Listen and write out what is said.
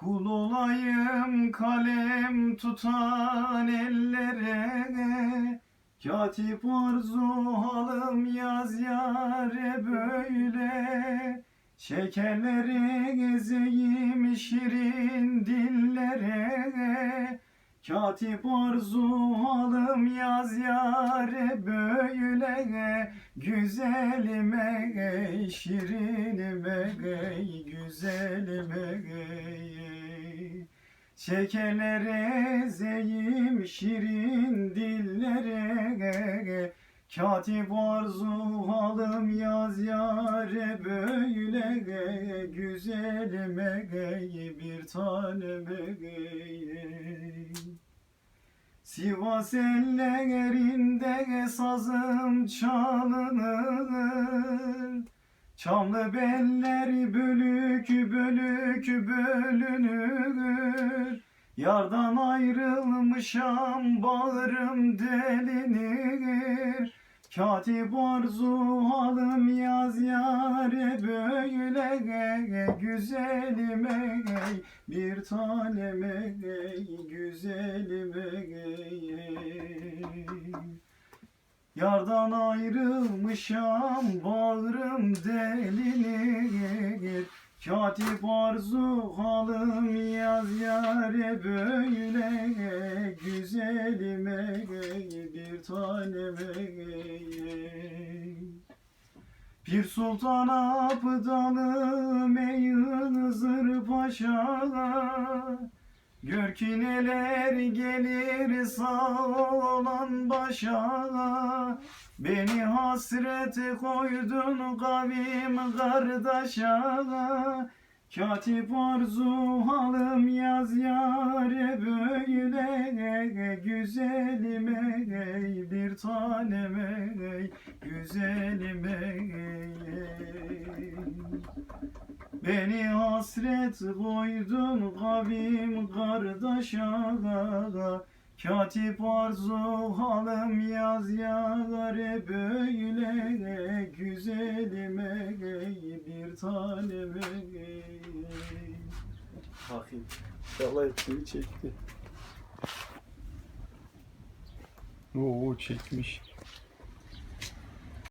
Kul olayım kalem tutan ellere Katip arzu halım yaz yare böyle. Şekerleri gezeyim Katip arzu halım yaz yare böyle Güzelime ey şirinime ey güzelime ey Şekerlere ezeyim şirin dillere Katip arzu halım yaz yare böyle Güzelime bir taneme Sivas ellerinde sazım çalınır. Çamlı beller bölük bölük bölünür. Yardan ayrılmışam bağrım delinir Katip arzu halım yaz yare böyle Güzelime ey. Bir taneme ey güzelime ey. Yardan ayrılmışam bağrım delinir Katip arzu halım yaz yare böyle Güzelime bir taneme. Pir Sultan Abdalım ey Hızır Paşa Gör ki neler gelir sağ olan başa. Beni hasrete koydun kavim kardeşa. Katip arzu halım yaz yare böyle. Güzelime ey bir taneme ey Güzelime ey Beni hasret koydun kavim kardeşa Katip arzu halım yaz yare böyle Güzelime ey bir taneme ey Bakayım. İnşallah hepsini çekti. Oo çekmiş.